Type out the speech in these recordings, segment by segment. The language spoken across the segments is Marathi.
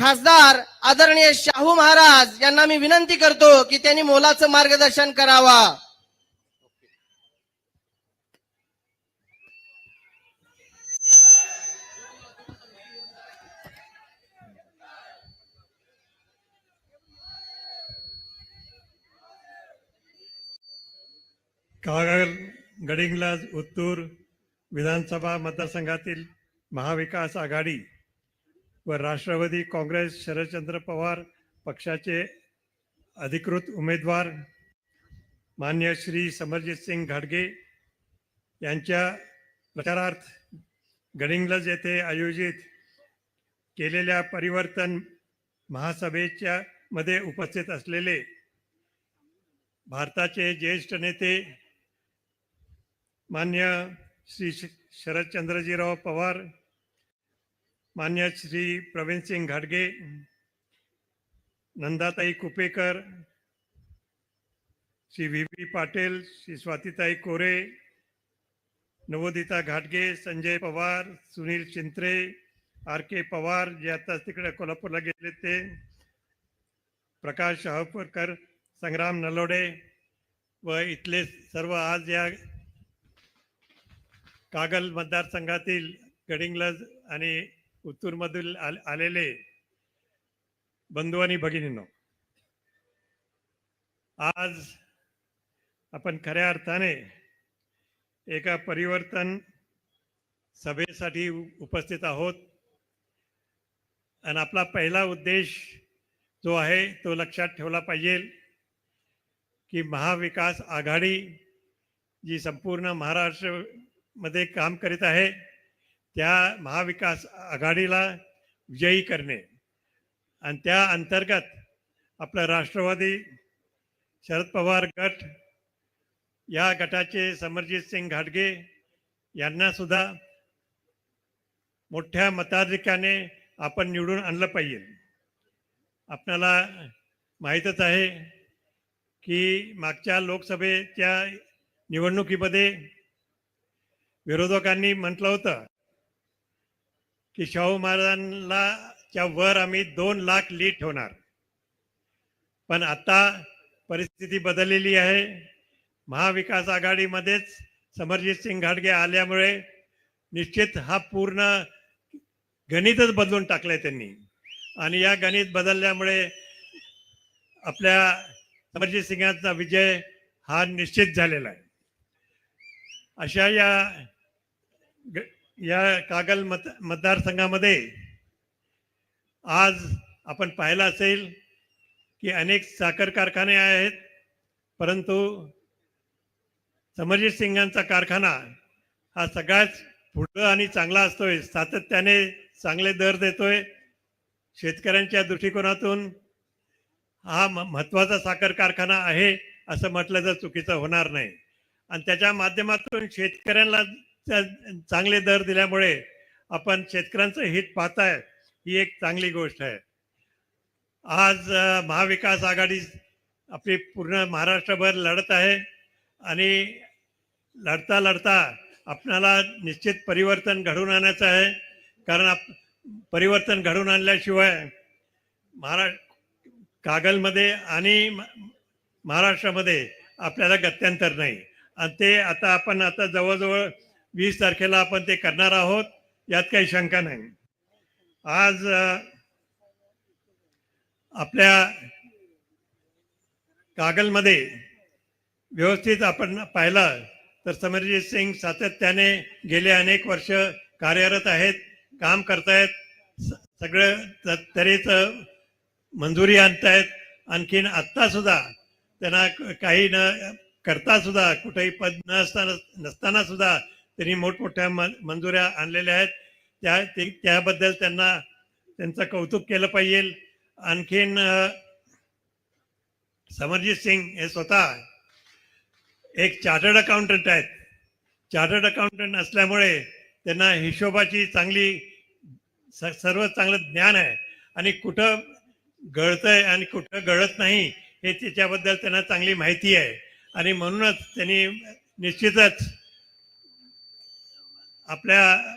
खासदार आदरणीय शाहू महाराज यांना मी विनंती करतो की त्यांनी मोलाचं मार्गदर्शन करावा. कागल गडिंग्लज उत्तूर विधानसभा मतदारसंघातील महाविकास आघाडी व राष्ट्रवादी काँग्रेस शरदचंद्र पवार पक्षाचे अधिकृत उमेदवार मान्य श्री समरजित सिंग घाडगे यांच्या प्रचारार्थ गडिंग्लज येथे आयोजित केलेल्या परिवर्तन महासभेच्या मध्ये उपस्थित असलेले भारताचे ज्येष्ठ नेते मान्य श्री शरदचंद्रजीराव पवार मान्य श्री प्रवीणसिंग घाडगे नंदाताई कुपेकर श्री व्ही पी पाटील श्री स्वातीताई कोरे नवोदिता घाटगे संजय पवार सुनील चिंत्रे आर के पवार जे आता तिकडे कोल्हापूरला गेले ते प्रकाश शहापूरकर संग्राम नलोडे व इथले सर्व आज या कागल मतदारसंघातील गडिंग्लज आणि उत्तूरमधील आलेले बंधू आणि भगिनींनो आज आपण खऱ्या अर्थाने एका परिवर्तन सभेसाठी उपस्थित आहोत. आणि आपला पहिला उद्देश जो आहे तो लक्षात ठेवला पाहिजे की महाविकास आघाडी जी संपूर्ण महाराष्ट्रमध्ये काम करीत आहे त्या महाविकास आघाडीला विजयी करणे. आणि त्या अंतर्गत आपलं राष्ट्रवादी शरद पवार गट या गटाचे समरजित सिंग घाटगे यांना सुद्धा मोठ्या मताधिक्याने आपण निवडून आणलं पाहिजे. आपल्याला माहीतच आहे की मागच्या लोकसभेच्या निवडणुकीमध्ये विरोधकांनी म्हटलं होतं की शाहू महाराजांना च्या वर आम्ही दोन लाख लीड ठेवणार. पण आता परिस्थिती बदललेली आहे. महाविकास आघाडीमध्येच समरजित सिंग घाटगे आल्यामुळे निश्चित हा पूर्ण गणितच बदलून टाकलंय त्यांनी. आणि या गणित बदलल्यामुळे आपल्या समरजित सिंगांचा विजय हा निश्चित झालेला आहे. अशा या ग- या कागल मत मतदारसंघामध्ये आज आपण पाहिलं असेल की अनेक साखर कारखाने आहेत परंतु समरजित सिंगांचा कारखाना हा सगळ्याच पुढं आणि चांगला असतोय सातत्याने चांगले दर देतोय. शेतकऱ्यांच्या दृष्टिकोनातून हा म- महत्त्वाचा साखर कारखाना आहे असं म्हटलं तर चुकीचं होणार नाही. आणि त्याच्या माध्यमातून शेतकऱ्यांना त्या- चांगले दर दिल्यामुळे आपण शेतकऱ्यांचं हित पाहताय ही एक चांगली गोष्ट आहे. आज महाविकास आघाडी आपली पूर्ण महाराष्ट्रभर लढत आहे आणि लढता लढता आपणाला निश्चित परिवर्तन घडवून आणायचं आहे. कारण आप परिवर्तन घडवून आणल्याशिवाय महारा कागलमध्ये आणि महाराष्ट्रामध्ये आपल्याला गत्यंतर नाही. आणि ते आता आपण आता जवळजवळ वीस तारखेला आपण ते करणार आहोत यात काही शंका नाही. आज आपल्या कागलमध्ये व्यवस्थित आपण पाहिलं तर समरजित सिंग सातत्याने गेले अनेक वर्ष कार्यरत आहेत काम करतायत सगळं त- तऱ्हेचं मंजुरी आणतायत. आणखीन आत्ता सुद्धा त्यांना काही न करता सुद्धा कुठेही पद न असताना नसताना सुद्धा त्यांनी मोठमोठ्या मंजुऱ्या आणलेल्या आहेत. त्या ते- त्याबद्दल त्यांना त्यांचं कौतुक केलं पाहिजे. आणखीन समरजीत समरजित सिंग हे स्वतः एक चार्टर्ड अकाउंटंट आहेत. चार्टर्ड अकाउंटंट असल्यामुळे त्यांना हिशोबाची चांगली सर्व चांगलं ज्ञान आहे. आणि कुठं गळतंय आणि कुठं गळत नाही हे त्याच्याबद्दल त्यांना चांगली माहिती आहे. आणि म्हणूनच त्यांनी निश्चितच आपल्या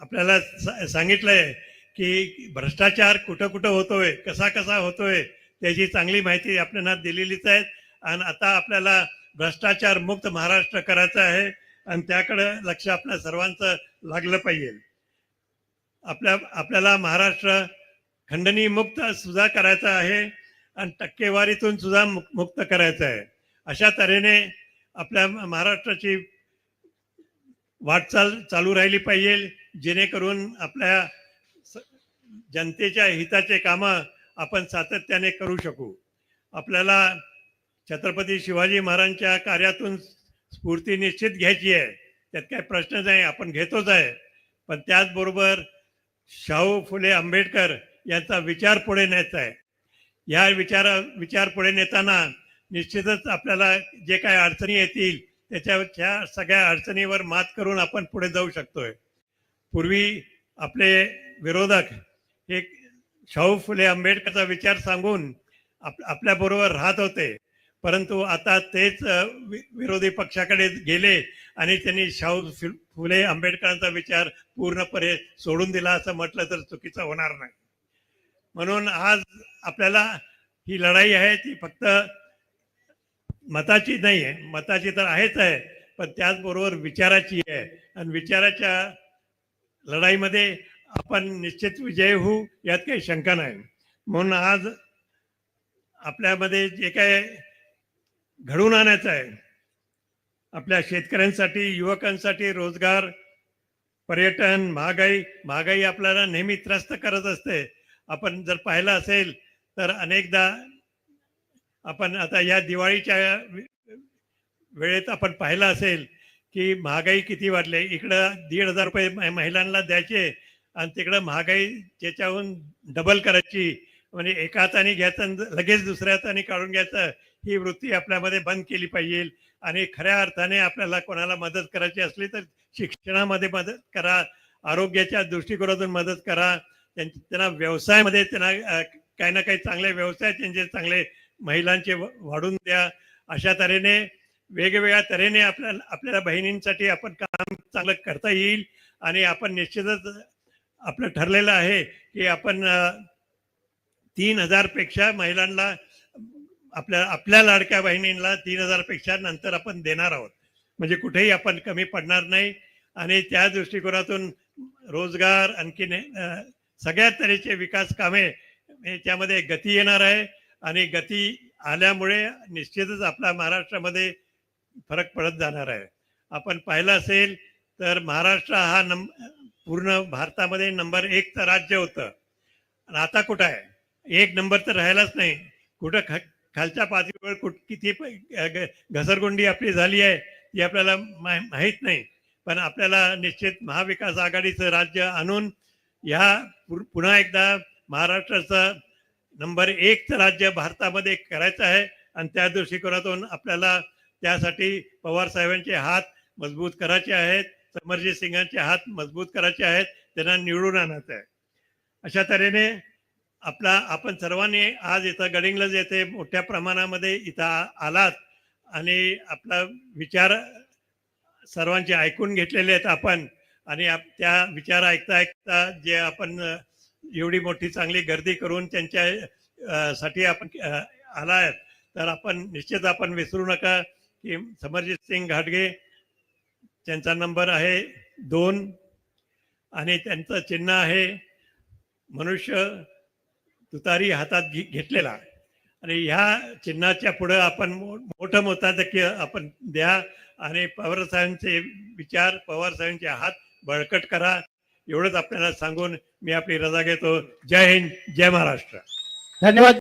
आपल्याला सा- सांगितलंय की भ्रष्टाचार कुठं कुठं होतोय कसा कसा होतोय त्याची चांगली माहिती आपल्याला दिलेलीच आहे. आणि आता आपल्याला भ्रष्टाचार मुक्त महाराष्ट्र करायचं आहे आणि त्याकडे लक्ष आपल्या सर्वांचं लागलं पाहिजे. आपल्या आपल्याला महाराष्ट्र खंडणी मुक्त सुद्धा करायचा आहे आणि टक्केवारीतून सुद्धा मुक- मुक्त करायचं आहे. अशा तऱ्हेने आपल्या महाराष्ट्राची वाटचाल चालू राहिली पाहिजे जेणेकरून आपल्या स- जनतेच्या हिताचे कामं आपण सातत्याने करू शकू. आपल्याला छत्रपती शिवाजी महाराजांच्या कार्यातून स्फूर्ती निश्चित घ्यायची आहे त्यात काही प्रश्नच नाही आपण घेतोच आहे. पण त्याचबरोबर शाहू फुले आंबेडकर यांचा विचार पुढे न्यायचा आहे. या विचारा विचार पुढे नेताना निश्चितच आपल्याला जे काही अडचणी येतील त्याच्या सगळ्या अडचणीवर मात करून आपण पुढे जाऊ शकतोय. पूर्वी आपले विरोधक हे शाहू फुले आंबेडकरचा विचार सांगून आप आपल्याबरोबर राहत होते. परंतु आता तेच वि- विरोधी पक्षाकडे गेले आणि त्यांनी शाहू फुले आंबेडकरांचा विचार पूर्णपणे सोडून दिला असं म्हटलं तर चुकीचं होणार नाही. म्हणून आज आपल्याला ही लढाई आहे ती फक्त मताची नाही आहे. मताची तर आहेच आहे पण त्याचबरोबर विचाराची आहे. आणि विचाराच्या लढाईमध्ये आपण निश्चित विजय होऊ यात काही शंका नाही. म्हणून आज आपल्यामध्ये जे काय घडवून आणायचं आहे आपल्या शेतकऱ्यांसाठी युवकांसाठी रोजगार पर्यटन महागाई महागाई आपल्याला नेहमी त्रस्त करत असते. आपण जर पाहिलं असेल तर अनेकदा आपण आता या दिवाळीच्या वे- वेळेत आपण पाहिलं असेल की महागाई किती वाढली. इकडं दीड हजार रुपये म- महिलांना द्यायचे आणि तिकडं महागाई त्याच्याहून डबल करायची म्हणजे एका हाताने घ्यायचं आणि लगेच दुसऱ्या हाताने काढून घ्यायचं ही वृत्ती आपल्यामध्ये बंद केली पाहिजे. आणि खऱ्या अर्थाने आपल्याला कोणाला मदत करायची असली तर शिक्षणामध्ये मदत करा आरोग्याच्या दृष्टिकोनातून मदत करा. त्यां- त्यांना व्यवसायामध्ये त्यांना काही ना काही चांगले व्यवसाय त्यांचे चांगले महिलांचे व- वाढून द्या. अशा तऱ्हेने वेगवेगळ्या तऱ्हेने आपल्याला आपल्याला बहिणींसाठी आपण काम चांगलं करता येईल आणि आपण निश्चितच आपलं ठरलेलं आहे की आपण तीन हजारपेक्षा महिलांना आपल्या आपल्या लाडक्या बहिणींना तीन हजारपेक्षा नंतर आपण देणार आहोत. म्हणजे कुठेही आपण कमी पडणार नाही आणि त्या दृष्टिकोनातून रोजगार आणखीन सगळ्या तऱ्हेचे विकास कामे याच्यामध्ये गती येणार आहे. आणि गती आल्यामुळे निश्चितच आपल्या महाराष्ट्रामध्ये फरक पडत जाणार आहे. आपण पाहिलं असेल तर महाराष्ट्र हा नम पूर्ण भारतामध्ये नंबर एकचं राज्य होतं. आणि आता कुठं आहे? एक नंबर तर राहिलाच नाही. कुठं ख खालच्या पातळीवर कुठ किती घसरगुंडी आपली झाली आहे ती आपल्याला मा माहीत नाही. पण आपल्याला निश्चित महाविकास आघाडीचं राज्य आणून ह्या पु- पुन्हा एकदा महाराष्ट्राचं नंबर एकचं राज्य भारतामध्ये करायचं आहे. आणि त्या दृष्टिकोनातून आपल्याला त्यासाठी पवार साहेबांचे हात मजबूत करायचे आहेत. समरजित सिंगांचे हात मजबूत करायचे आहेत. त्यांना निवडून आणायचं आहे. अशा तऱ्हेने आपला आपण सर्वांनी आज इथं गडिंगलज येथे मोठ्या प्रमाणामध्ये इथं आलात. आणि आपला विचार सर्वांचे ऐकून घेतलेले आहेत आपण. आणि आप- त्या विचार ऐकता ऐकता जे आपण एवढी मोठी चांगली गर्दी करून त्यांच्या साठी आपण आलाय. तर आपण निश्चित आपण विसरू नका की समरजित सिंग घाटगे त्यांचा नंबर आहे दोन आणि त्यांचं चिन्ह आहे मनुष्य तुतारी हातात घे- घेतलेला. आणि ह्या चिन्हाच्या पुढं आपण मो- मोठं मोठं आपण द्या आणि पवार साहेबांचे विचार पवार साहेबांचे हात बळकट करा. एवढंच आपल्याला सांगून मी आपली रजा घेतो. जय हिंद जय महाराष्ट्र. धन्यवाद.